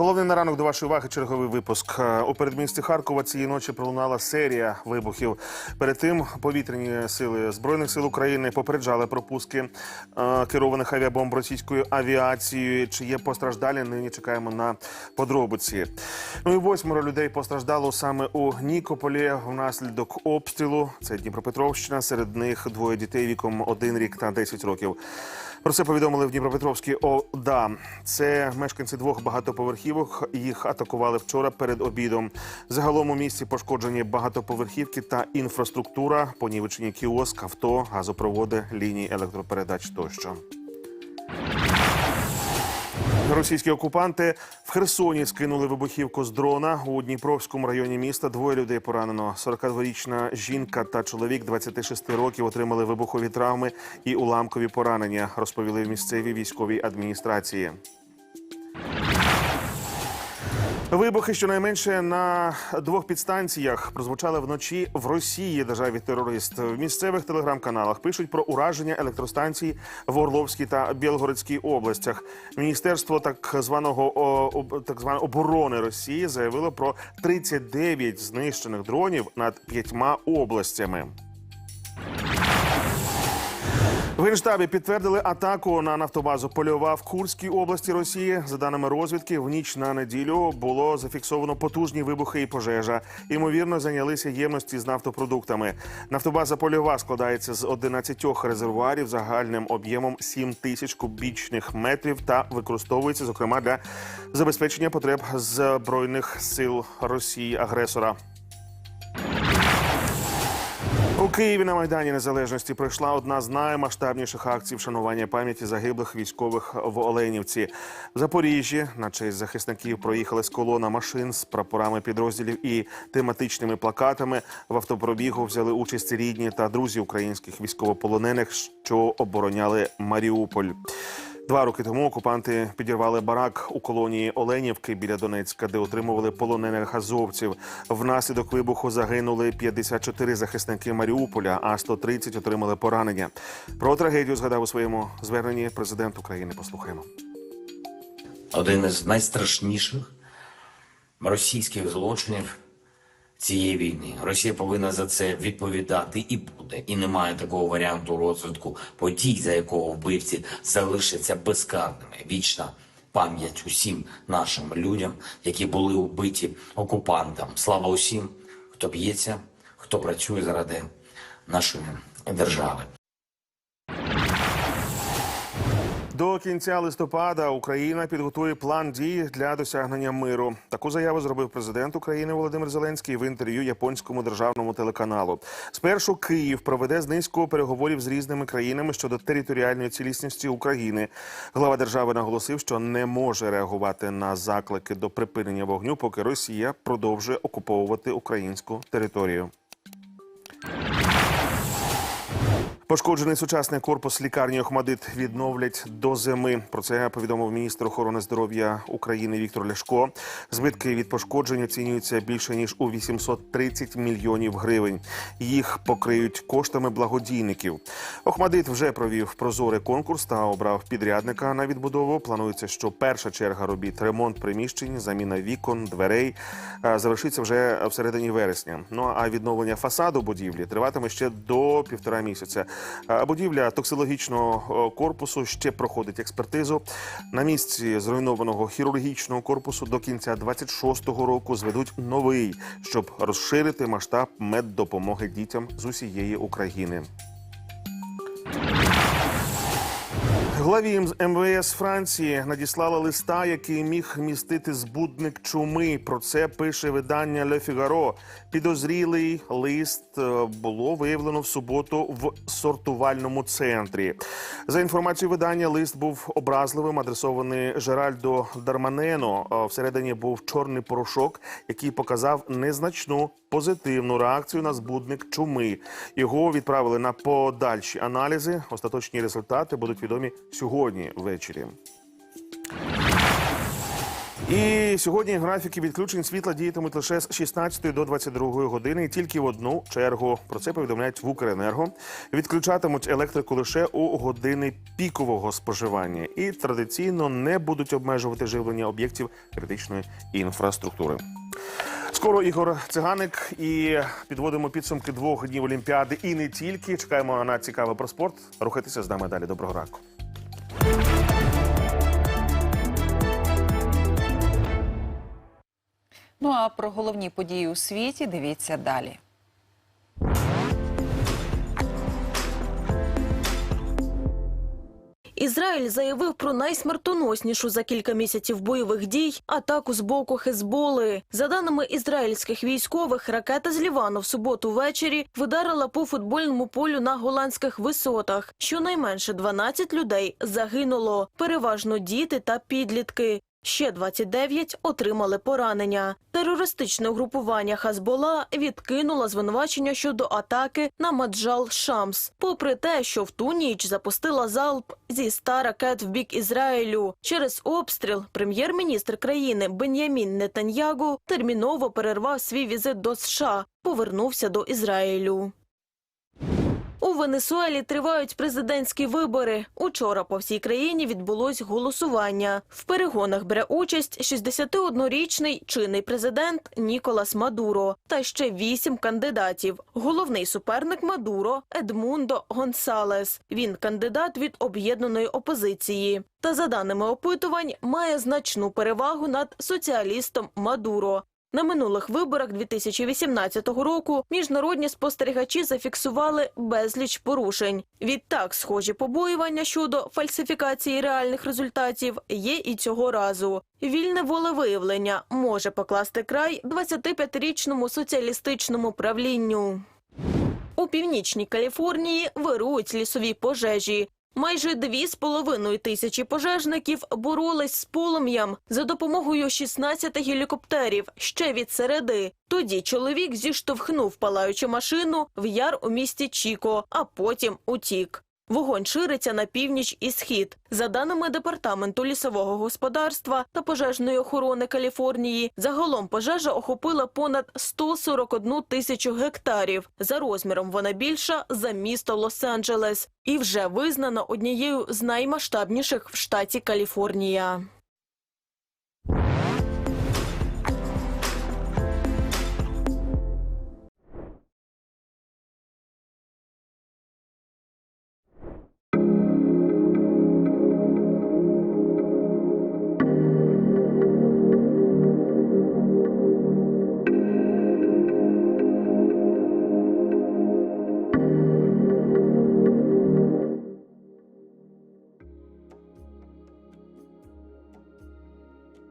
Головний на ранок до вашої уваги черговий випуск. Е, У передмісті Харкова цієї ночі пролунала серія вибухів. Перед тим повітряні сили збройних сил України попереджали про пуски е, керованих авіабомб російською авіацією. Чи є постраждалі? Нині чекаємо на подробиці. Ну і восьмеро людей постраждало саме у Нікополі внаслідок обстрілу. Це Дніпропетровщина. Серед них двоє дітей віком 1 рік та 10 років. Про це повідомили в Дніпропетровській ОДА. Це мешканці двох багатоповерхівок. Їх атакували вчора перед обідом. Загалом у місті пошкоджені багатоповерхівки та інфраструктура, понівечені кіоск, авто, газопроводи, лінії електропередач тощо. Російські окупанти в Херсоні скинули вибухівку з дрона у Дніпровському районі міста. Двоє людей поранено. 42-річна жінка та чоловік 26 років отримали вибухові травми і уламкові поранення. Розповіли в місцевій військовій адміністрації. Вибухи щонайменше на двох підстанціях прозвучали вночі в Росії. Державі терорист в місцевих телеграм-каналах пишуть про ураження електростанцій в Орловській та Білгородській областях. Міністерство так званого так званої оборони Росії заявило про 39 знищених дронів над п'ятьма областями. В Генштабі підтвердили атаку на нафтобазу Польова в Курській області Росії. За даними розвідки, в ніч на неділю було зафіксовано потужні вибухи і пожежа. Ймовірно, зайнялися ємності з нафтопродуктами. Нафтобаза Польова складається з 11 резервуарів загальним об'ємом 7 тисяч кубічних метрів та використовується зокрема для забезпечення потреб збройних сил Росії агресора. Києві на Майдані Незалежності пройшла одна з наймасштабніших акцій вшанування пам'яті загиблих військових в Оленівці. В Запоріжжі на честь захисників проїхали з колона машин з прапорами підрозділів і тематичними плакатами. В автопробігу взяли участь рідні та друзі українських військовополонених, що обороняли Маріуполь. Два роки тому окупанти підірвали барак у колонії Оленівки біля Донецька, де отримували полонених азовців. Внаслідок вибуху загинули 54 захисники Маріуполя, а 130 отримали поранення. Про трагедію згадав у своєму зверненні президент України. Послухаємо. один із найстрашніших російських злочинів цієї війни. Росія повинна за це відповідати і буде. І немає такого варіанту розвитку подій, за якого вбивці залишаться безкарними. Вічна пам'ять усім нашим людям, які були вбиті окупантам. Слава усім, хто б'ється, хто працює заради нашої держави. До кінця листопада Україна підготує план дій для досягнення миру. Таку заяву зробив президент України Володимир Зеленський в інтерв'ю японському державному телеканалу. Спершу Київ проведе з низку переговорів з різними країнами щодо територіальної цілісності України. Глава держави наголосив, що не може реагувати на заклики до припинення вогню, поки Росія продовжує окуповувати українську територію. Пошкоджений сучасний корпус лікарні Охмадит відновлять до зими. Про це повідомив міністр охорони здоров'я України Віктор Ляшко. Збитки від пошкоджень оцінюються більше ніж у 830 мільйонів гривень. Їх покриють коштами благодійників. Охмадит вже провів прозорий конкурс та обрав підрядника на відбудову. Планується, що перша черга робіт ремонт приміщень, заміна вікон, дверей завершиться вже всередині вересня. Ну а відновлення фасаду будівлі триватиме ще до півтора місяця. Будівля токсилогічного корпусу ще проходить експертизу. На місці зруйнованого хірургічного корпусу до кінця 26-го року зведуть новий, щоб розширити масштаб меддопомоги дітям з усієї України. Главі МВС Франції надіслала листа, який міг містити збудник чуми. Про це пише видання Le Figaro. Підозрілий лист е, було виявлено в суботу в сортувальному центрі. За інформацією видання, лист був образливим, адресований Жеральдо Дарманено. Е, Всередині був чорний порошок, який показав незначну позитивну реакцію на збудник чуми. Його відправили на подальші аналізи. Остаточні результати будуть відомі сьогодні ввечері. І сьогодні графіки відключень світла діятимуть лише з 16 до 22 години, і тільки в одну чергу. Про це повідомляють в Укренерго. Відключатимуть електрику лише у години пікового споживання і традиційно не будуть обмежувати живлення об'єктів критичної інфраструктури. Скоро Ігор Циганик і підводимо підсумки двох днів Олімпіади. І не тільки чекаємо на цікаве про спорт. Рухайтеся з нами далі. Доброго ранку. Ну а про головні події у світі дивіться далі. Ізраїль заявив про найсмертоноснішу за кілька місяців бойових дій атаку з боку Хезболи. За даними ізраїльських військових, ракета з Лівану в суботу ввечері вдарила по футбольному полю на голландських висотах. Щонайменше 12 людей загинуло, переважно діти та підлітки. Ще 29 отримали поранення. Терористичне угрупування Хазбола відкинуло звинувачення щодо атаки на Маджал Шамс, попри те, що в ту ніч запустила залп зі ста ракет в бік Ізраїлю. Через обстріл прем'єр-міністр країни Бен'ямін Нетаньягу терміново перервав свій візит до США, повернувся до Ізраїлю. У Венесуелі тривають президентські вибори. Учора по всій країні відбулось голосування. В перегонах бере участь 61-річний чинний президент Ніколас Мадуро та ще вісім кандидатів. Головний суперник Мадуро Едмундо Гонсалес. Він кандидат від об'єднаної опозиції. Та за даними опитувань має значну перевагу над соціалістом Мадуро. На минулих виборах 2018 року міжнародні спостерігачі зафіксували безліч порушень. Відтак, схожі побоювання щодо фальсифікації реальних результатів є і цього разу. Вільне волевиявлення може покласти край 25-річному соціалістичному правлінню. У північній Каліфорнії вирують лісові пожежі. Майже дві з половиною тисячі пожежників боролись з полум'ям за допомогою 16 гелікоптерів ще від середи. Тоді чоловік зіштовхнув палаючу машину в яр у місті Чіко, а потім утік. Вогонь шириться на північ і схід. За даними департаменту лісового господарства та пожежної охорони Каліфорнії, загалом пожежа охопила понад 141 тисячу гектарів. За розміром вона більша за місто Лос-Анджелес і вже визнана однією з наймасштабніших в штаті Каліфорнія.